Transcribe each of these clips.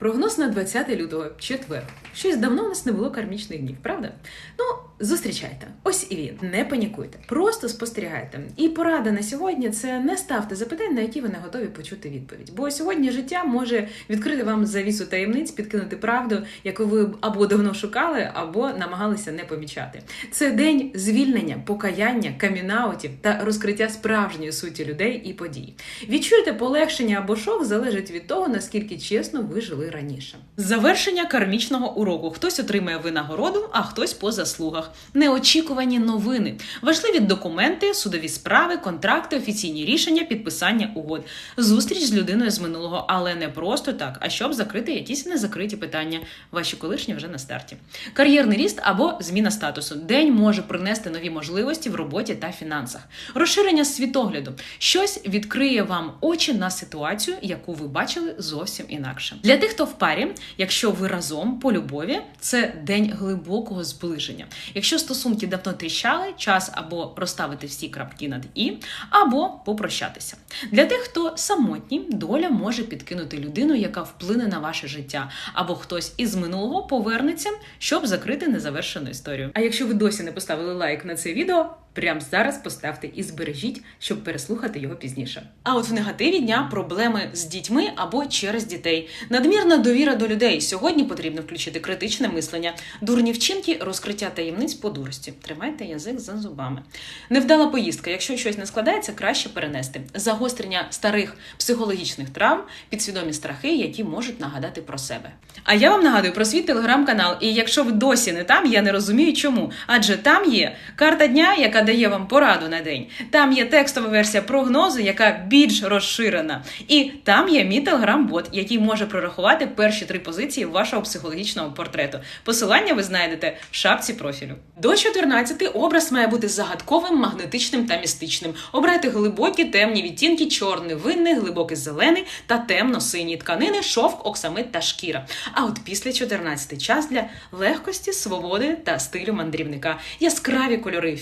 Прогноз на 20 лютого, четвер. Щось давно у нас не було кармічних днів, правда? Ну, зустрічайте. Ось і він. Не панікуйте, просто спостерігайте. І порада на сьогодні це не ставте запитань, на які ви не готові почути відповідь. Бо сьогодні життя може відкрити вам завісу таємниць, підкинути правду, яку ви або давно шукали, або намагалися не помічати. Це день звільнення, покаяння, камінаутів та розкриття справжньої суті людей і подій. Відчуєте полегшення або шок залежить від того, наскільки чесно ви жили раніше. Завершення кармічного уроку. Хтось отримає винагороду, а хтось по заслугах. Неочікувані новини, важливі документи, судові справи, контракти, офіційні рішення, підписання угод, зустріч з людиною з минулого, але не просто так, а щоб закрити якісь незакриті питання. Ваші колишні вже на старті. Кар'єрний ріст або зміна статусу. День може принести нові можливості в роботі та фінансах. Розширення світогляду. Щось відкриє вам очі на ситуацію, яку ви бачили зовсім інакше. Для тих, хто в парі, якщо ви разом по любові, це день глибокого зближення. Якщо стосунки давно тріщали, час або розставити всі крапки над і, або попрощатися. Для тих, хто самотній, доля може підкинути людину, яка вплине на ваше життя, або хтось із минулого повернеться, щоб закрити незавершену історію. А якщо ви досі не поставили лайк на це відео, прямо зараз поставте і збережіть, щоб переслухати його пізніше. А от в негативі дня проблеми з дітьми або через дітей. Надмірна довіра до людей. Сьогодні потрібно включити критичне мислення, дурні вчинки, розкриття таємниць по дурості. Тримайте язик за зубами. Невдала поїздка. Якщо щось не складається, краще перенести. Загострення старих психологічних травм, підсвідомі страхи, які можуть нагадати про себе. А я вам нагадую про свій телеграм-канал. І якщо ви досі не там, я не розумію, чому. Адже там є карта дня, яка дає вам пораду на день. Там є текстова версія прогнозу, яка більш розширена. І там є мій телеграм-бот, який може прорахувати перші три позиції вашого психологічного портрету. Посилання ви знайдете в шапці профілю. До 14 образ має бути загадковим, магнетичним та містичним. Обирайте глибокі темні відтінки, чорний, винний, глибокий зелений та темно-синій тканини, шовк, оксамит та шкіра. А от після 14 час для легкості, свободи та стилю мандрівника. Яскраві кольори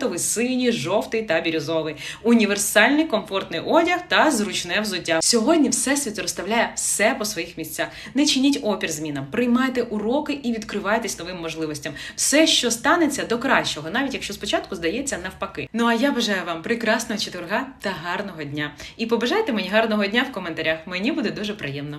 фіолетовий, синій, жовтий та бірюзовий, універсальний комфортний одяг та зручне взуття. Сьогодні всесвіт розставляє все по своїх місцях. Не чиніть опір змінам, приймайте уроки і відкривайтесь новим можливостям. Все, що станеться до кращого, навіть якщо спочатку здається навпаки. Ну а я бажаю вам прекрасного четверга та гарного дня. І побажайте мені гарного дня в коментарях. Мені буде дуже приємно.